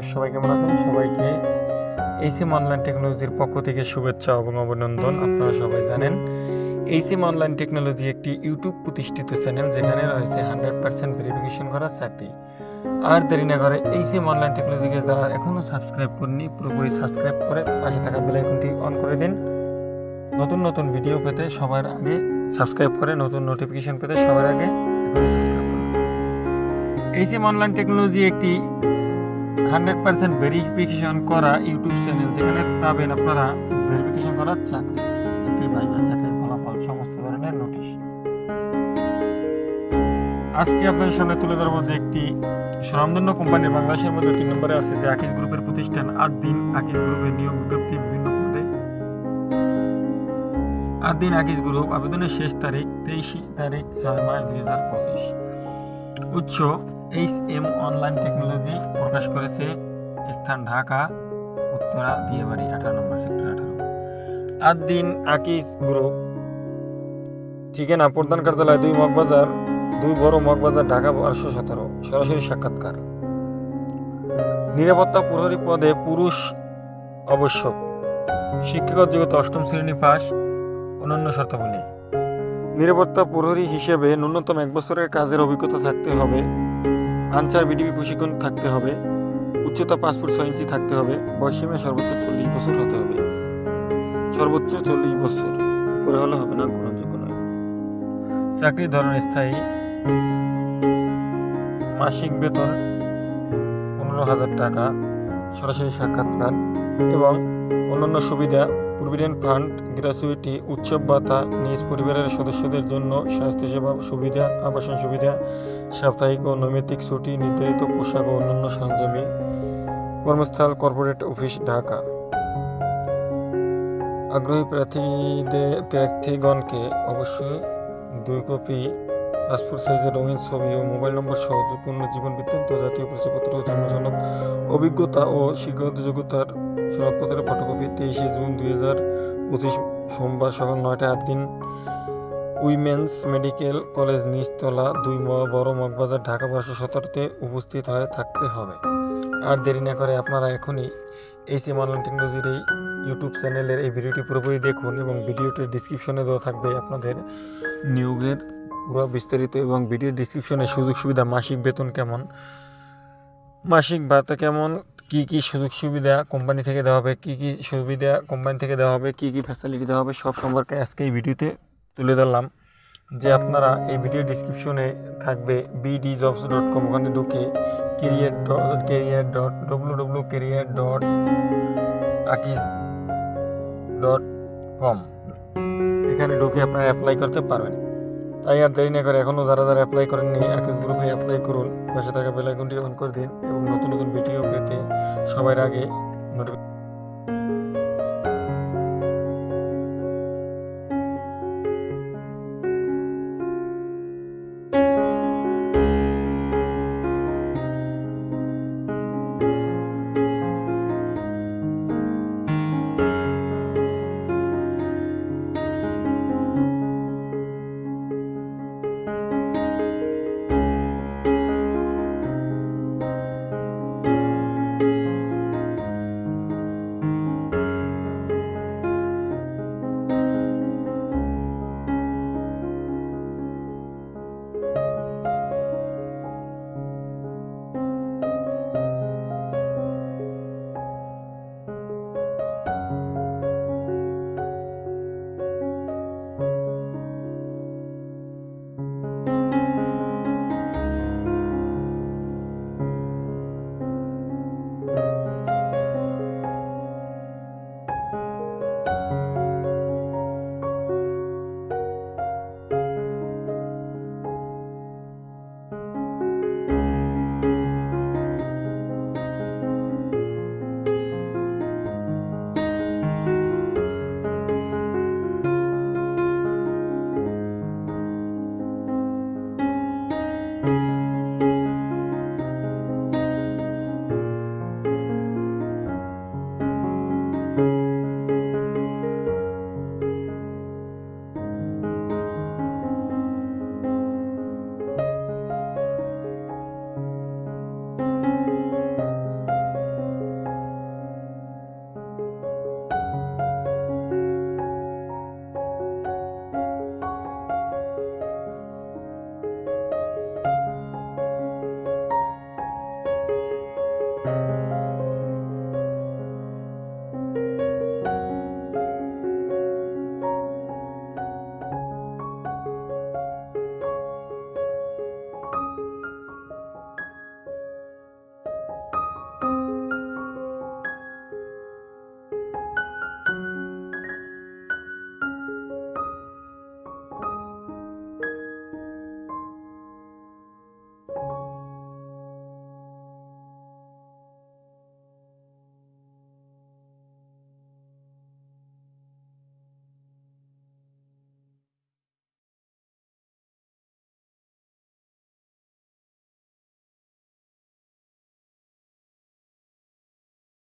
Viewers সবাই কেমন আছেন? সবাইকে এইসিম অনলাইন টেকনোলজির পক্ষ থেকে শুভেচ্ছা এবং অভিনন্দন। আপনারা সবাই জানেন এইসিম অনলাইন টেকনোলজি একটি ইউটিউব প্রতিষ্ঠিত চ্যানেল যেখানে রয়েছে হান্ড্রেড পার্সেন্ট ভেরিফিকেশন করা চাকরি। আর দেরি না করে এইসিম অনলাইন টেকনোলজিকে যারা এখনও সাবস্ক্রাইব করেনি পুরোপুরি সাবস্ক্রাইব করে পাশে থাকা বেল আইকনটি অন করে দিন। নতুন নতুন ভিডিও পেতে সবার আগে সাবস্ক্রাইব করে, নতুন নোটিফিকেশন পেতে সবার আগে এখন সাবস্ক্রাইব এইসিম অনলাইন টেকনোলজি একটি হান্ড্রেড পার্সেন্ট ভেরিফিকেশন করা ইউটিউব চ্যানেল যেখানে পাবেন আপনারা ভেরিফিকেশন করার চাকরি। চাকরির ভাইবা চাকরির ফলাফল, সমস্ত ধরনের নোটিশ আজকে আপনাদের সামনে তুলে ধরবো যে একটি স্বনামধন্য কোম্পানি বাংলাদেশের মধ্যে তিন নম্বরে আছে, যে আকিস গ্রুপের প্রতিষ্ঠান আট দিন আকিস গ্রুপের নিয়োগ বিজ্ঞপ্তি বিভিন্ন পদে। আট দিন আকিস গ্রুপ আবেদনের শেষ তারিখ তেইশ তারিখ ছয় মাস দুই হাজার পঁচিশ। উৎস এইচ এম অনলাইন টেকনোলজি প্রকাশ করেছে স্থান ঢাকা, উত্তরা দিয়াবাড়ি আঠারো নম্বর সেক্টর আঠারো। আট দিন আকিস গ্রুপ, ঠিকানা প্রধান কার্যালয় দুই মগবাজার, দুই বড় মগবাজার, ঢাকা, বারোশো সতেরো। সরাসরি সাক্ষাৎকার। নিরাপত্তা প্রহরী পদে পুরুষ আবশ্যক। শিক্ষাগত যোগ্যতা অষ্টম শ্রেণি পাস অন্যান্য শর্তাবলী। নিরাপত্তা প্রহরী হিসেবে ন্যূনতম এক বছরের কাজের অভিজ্ঞতা থাকতে হবে। আনসার বিডিবি প্রশিক্ষণ থাকতে হবে উচ্চতা ফুট ছয় ইঞ্চি থাকতে হবে বয়সীমা সর্বোচ্চ চল্লিশ বছর হতে হবে। সর্বোচ্চ চল্লিশ বছর করে হলে হবে না, গ্রহণযোগ্য নয়। চাকরির ধরন স্থায়ী, মাসিক বেতন পনেরো হাজার টাকা, সরাসরি সাক্ষাৎকার এবং অন্যান্য সুবিধা প্রভিডেন্ট ফান্ড গ্র্যাচুইটি উৎসব ভাতা, নিজ পরিবারের সদস্যদের জন্য স্বাস্থ্যসেবা সুবিধা, আবাসন সুবিধা, সাপ্তাহিক ও নৈমিত্তিক ছুটি, নির্ধারিত পোশাক ও অন্যান্য সরঞ্জামী। কর্মস্থল, কর্পোরেট অফিস, ঢাকা। আগ্রহী প্রার্থীদের প্রার্থীগণকে অবশ্যই দুই কপি পাসপোর্ট সাইজের রঙিন ছবি ও মোবাইল নম্বর সহ পূর্ণ জীবন বৃত্তান্ত জাতীয় পরিচয়পত্র জন্ম সনদ অভিজ্ঞতা ও শিক্ষাগত যোগ্যতার সনদপত্রের ফটোকপি তেইশে জুন দুই হাজার পঁচিশ সোমবার সকাল নয়টা আট দিন উইমেন্স মেডিকেল কলেজ নিচতলা দুই বড় মগবাজার ঢাকা বারোশো সতেরোতে উপস্থিত হয়ে থাকতে হবে। আর দেরি না করে আপনারা এখনই এই সিম অনলাইন টেকনোলজির এই ইউটিউব চ্যানেলের এই ভিডিওটি পুরোপুরি দেখুন এবং ভিডিওটির ডিসক্রিপশনে দেওয়া থাকবে আপনাদের নিয়োগের পুরো বিস্তারিত এবং ভিডিও ডিসক্রিপশনে সুযোগ সুবিধা, মাসিক বেতন কেমন? মাসিক ভাতা কেমন? কি কি সুযোগ সুবিধা কোম্পানি থেকে দেওয়া হবে? কি কি সুবিধা কোম্পানি থেকে দেওয়া হবে? কি কি ফ্যাসিলিটি দেওয়া হবে? সব সম্পর্কে আজকে এই ভিডিওতে তুলে ধরলাম। যে আপনারা এই ভিডিও ডিসক্রিপশনে থাকবে বিডি জবস ডট কম ওখানে ঢুকে career dot career dot W W career dot আকিস ডট কম এখানে ঢুকে আপনারা অ্যাপ্লাই করতে পারবেন। তাই আর দেরি না করে এখনও যারা যারা অ্যাপ্লাই করেননি এক গ্রুপে অ্যাপ্লাই করুন। পাশে থাকা বেলাইকনটি অন করে দিন এবং নতুন নতুন ভিডিও পেতে সবার আগে নোটিফিকেশন